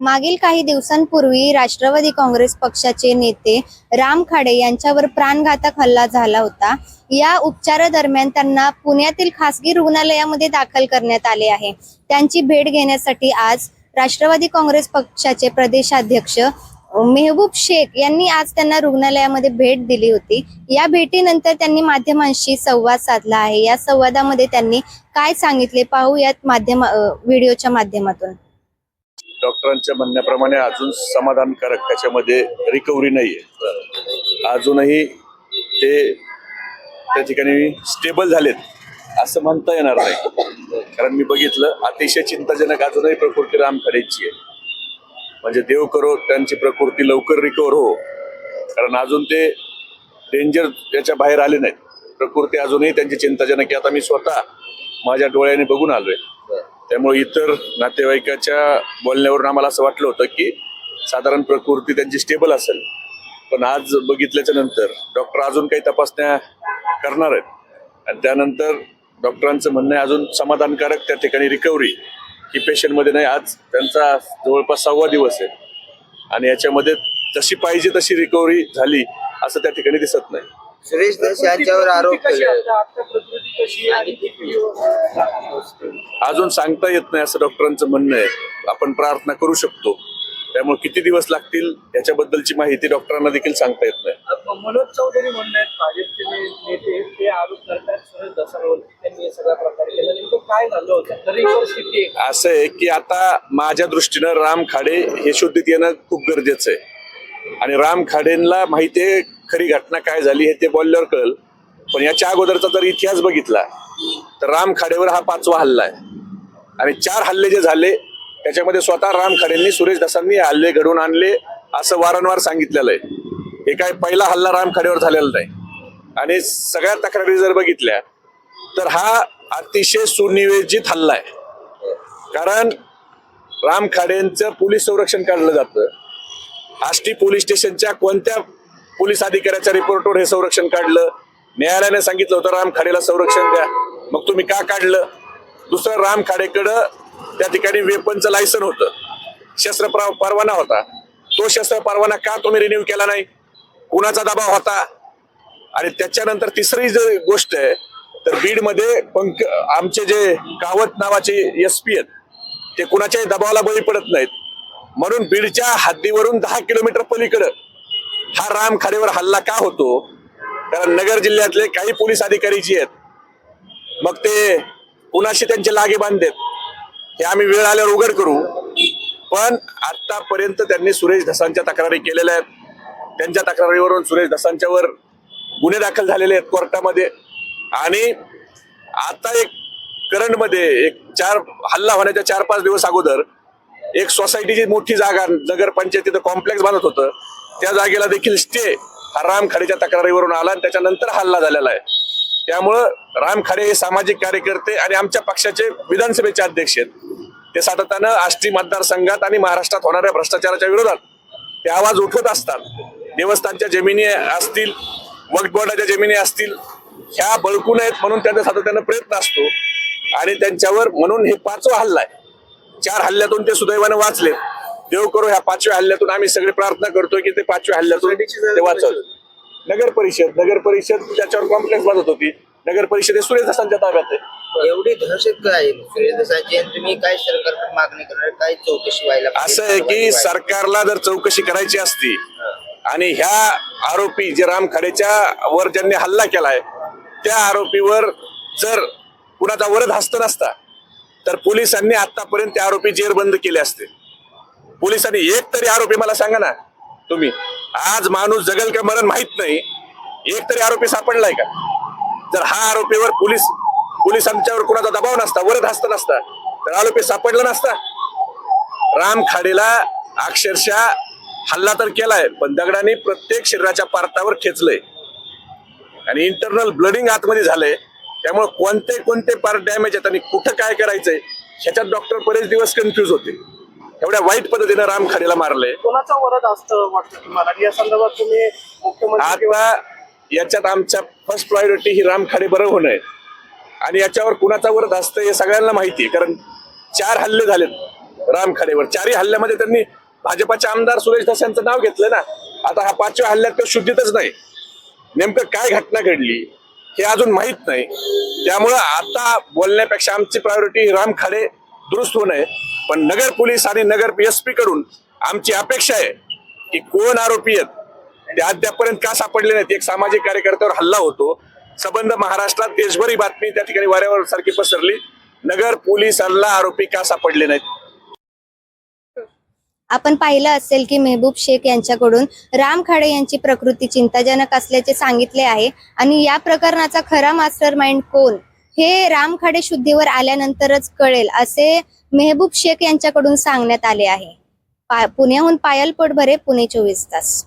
मागील काही दिवसांपूर्वी राष्ट्रवादी काँग्रेस पक्षाचे नेते राम खाडे यांच्यावर प्राणघातक हल्ला झाला होता. या उपचारादरम्यान त्यांना पुण्यातील खासगी रुग्णालयामध्ये दाखल करण्यात आले आहे. त्यांची भेट घेण्यासाठी आज राष्ट्रवादी काँग्रेस पक्षाचे प्रदेशाध्यक्ष मेहबूब शेख यांनी आज त्यांना रुग्णालयामध्ये भेट दिली होती. या भेटीनंतर त्यांनी माध्यमांशी संवाद साधला आहे. या संवादामध्ये त्यांनी काय सांगितले पाहूयात माध्यम व्हिडिओच्या माध्यमातून. डॉक्टरांच्या म्हणण्याप्रमाणे अजून समाधानकारक त्याच्यामध्ये रिकव्हरी नाहीये. अजूनही ते त्या ठिकाणी स्टेबल झालेत असं म्हणता येणार नाही. कारण मी बघितलं अतिशय चिंताजनक अजूनही प्रकृती रामखडेची आहे. म्हणजे देव करो त्यांची प्रकृती लवकर रिकवर हो. कारण अजून ते डेंजर याच्या बाहेर आले नाहीत. प्रकृती अजूनही त्यांची चिंताजनक आहे. आता मी स्वतः माझ्या डोळ्याने बघून आलोय. त्यामुळे इतर नातेवाईकाच्या बोलण्यावरून आम्हाला असं वाटलं होतं की साधारण प्रकृती त्यांची स्टेबल असेल. पण आज बघितल्याच्या नंतर डॉक्टर अजून काही तपासण्या करणार आहेत. आणि त्यानंतर डॉक्टरांचं म्हणणं आहे अजून समाधानकारक त्या ठिकाणी रिकव्हरी ही पेशंटमध्ये नाही. आज त्यांचा जवळपास सहावा दिवस आहे. आणि याच्यामध्ये जशी पाहिजे तशी रिकव्हरी झाली असं त्या ठिकाणी दिसत नाही. सुरेश दस यांच्यावर आरोप केले. अजून सांगता येत नाही असं डॉक्टरांचं म्हणणं आहे. आपण प्रार्थना करू शकतो. त्यामुळे किती दिवस लागतील याच्याबद्दलची माहिती डॉक्टरांना देखील सांगता येत नाही. मनोज चौधरी म्हणतात भाजपचे नेते ते आरोप करतात सुरेश दसावरती त्यांनी हे सगळा प्रकार केला. नेमकं काय झालं होतं? तरी स्थिती आहे असं आहे की आता माझ्या दृष्टीनं राम खाडे हे शोधित येणं खूप गरजेचं आहे. आणि राम खाडेंना माहिती आहे खरी घटना काय झाली हे ते बोलल्यावर कळल. पण याच्या अगोदरचा जर इतिहास बघितला. तर राम खाडेवर हा पाचवा हल्ला आहे. आणि चार हल्ले जे झाले त्याच्यामध्ये स्वतः राम खाडेंनी सुरेश दासांनी हल्ले घडवून आणले असं वारंवार सांगितलेलं आहे. हे काय पहिला हल्ला राम खाडेवर झालेला नाही. आणि सगळ्या तक्रारी जर बघितल्या तर हा अतिशय सुनियोजित हल्ला आहे. कारण राम खाडेंचं पोलीस संरक्षण काढलं जातं. आष्टी पोलीस स्टेशनच्या कोणत्या पोलीस अधिकाऱ्याच्या रिपोर्टवर हे संरक्षण काढलं. न्यायालयाने सांगितलं होतं राम खाडेला संरक्षण द्या. मग तुम्ही का काढलं? दुसरं राम खाडेकडं त्या ठिकाणी वेपनचं लायसन होतं. शस्त्र परवाना होता. तो शस्त्र परवाना का तुम्ही रिन्यू केला नाही? कुणाचा दबाव होता? आणि त्याच्यानंतर तिसरी जर गोष्ट आहे तर बीडमध्ये पंक आमचे जे कावत नावाचे एस पी आहेत ते कुणाच्याही दबावाला बळी पडत नाहीत. म्हणून बीडच्या हद्दीवरून दहा किलोमीटर पलीकडं हा राम खाडेवर हल्ला का होतो? कारण नगर जिल्ह्यातले काही पोलीस अधिकारी जे आहेत मग ते कुणाशी त्यांचे लागे बांधतात हे आम्ही वेळ आल्यावर उघड करू. पण आतापर्यंत त्यांनी सुरेश धसांच्या तक्रारी केलेल्या आहेत. त्यांच्या तक्रारीवरून सुरेश धसांच्यावर गुन्हे दाखल झालेले आहेत कोर्टामध्ये. आणि आता एक करंटमध्ये एक चार हल्ला होण्याच्या चार पाच दिवस अगोदर एक सोसायटीची मोठी जागा नगरपंचायतीचं कॉम्प्लेक्स बांधत होतं. त्या जागेला देखील स्टे हा राम खाडेच्या तक्रारीवरून आला आणि त्याच्यानंतर हल्ला झालेला आहे. त्यामुळं राम खाडे हे सामाजिक कार्यकर्ते आणि आमच्या पक्षाचे विधानसभेचे अध्यक्ष आहेत. ते सातत्यानं आष्टी मतदारसंघात आणि महाराष्ट्रात होणाऱ्या भ्रष्टाचाराच्या विरोधात ते आवाज उठवत असतात. देवस्थानच्या जमिनी असतील वक्फ बोर्डाच्या जमिनी असतील ह्या बळकू नयेत म्हणून त्यांचा सातत्यानं प्रयत्न असतो. आणि त्यांच्यावर म्हणून हे पाचवा हल्ला आहे. चार हल्ल्यातून ते सुदैवानं वाचले देव करो ह्या पाचव्या हल्ल्यातून आम्ही सगळे प्रार्थना करतोय की ते पाचव्या हल्ल्यातून ते वाचव नगर परिषद नगर परिषद त्याच्यावर कॉम्प्लेक्स बांधत होती नगर परिषद हे सुरेश दसांच्या ताब्यात आहे. एवढी दहशत काय तुम्ही काय सरकारकडे मागणी करणार? काय चौकशी व्हायला? असं आहे की सरकारला जर चौकशी करायची असती आणि ह्या आरोपी जे राम खाडेच्या वर ज्यांनी हल्ला केलाय त्या आरोपीवर जर कुणाचा वरद हस्त नसता तर पोलिसांनी आतापर्यंत आरोपी जेरबंद केले असते. पोलिसांनी एक तरी आरोपी मला सांगा ना. तुम्ही. आज माणूस जगल का मरण माहीत नाही. एक तरी आरोपी सापडलाय का? जर हा आरोपीवर पोलीस पोलिसांच्यावर कुणाचा दबाव नसता वरद हस्त नसता तर आरोपी सापडला नसता. राम खाडेला अक्षरशः हल्ला तर केलाय पण दगडाने प्रत्येक शरीराच्या पार्टावर खेचलंय आणि इंटरनल ब्लडिंग आतमध्ये झालंय. त्यामुळे कोणते कोणते पार्ट डॅमेज आहेत आणि कुठं काय करायचंय ह्याच्यात डॉक्टर बरेच दिवस कन्फ्युज होते. एवढ्या वाईट पद्धतीनं राम खाडेला मारलंय कोणाचा वरद असतं वाटतं तुम्हाला? आणि या संदर्भात तुम्ही मुख्यमंत्री किंवा आता याच्यात आमच्या फर्स्ट प्रायोरिटी ही राम खाडे बरं होणं आहे. आणि याच्यावर कुणाचा वरद असतं हे सगळ्यांना माहिती आहे. कारण चार हल्ले झालेत राम खाडेवर. चारही हल्ल्यामध्ये त्यांनी भाजपाचे आमदार सुरेश धस यांचं नाव घेतलं ना. आता हा पाचव्या हल्ल्यात तो शुद्धीतच नाही. नेमकं काय घटना घडली हे अजून माहीत नाही. त्यामुळं आता बोलण्यापेक्षा आमची प्रायोरिटी राम खाडे दुरुस्त होणं आहे पण नगर पोलीस आणि नगर एस पी कडून आमची अपेक्षा आहे की कोण आरोपी आहेत ते अद्यापर्यंत का सापडले नाहीत एक सामाजिक कार्यकर्त्यावर हल्ला होतो. संबंध महाराष्ट्रात देशभर ही बातमी त्या ठिकाणी वाऱ्यावर सारखी पसरली. नगर पोलिसांना आरोपी का सापडले नाहीत? आपण पाहिलं असेल की मेहबूब शेख यांच्याकडून राम खाडे यांची प्रकृती चिंताजनक असल्याचे सांगितले आहे. आणि या प्रकरणाचा खरा मास्टर माइंड कोण? हे रामखाडे शुद्धीवर आल्यानंतरच कळेल असे मेहबूब शेख यांच्याकडून सांगण्यात आले आहे. पा- पुण्याहून पायल पोटभरे पुणे चोवीस तास.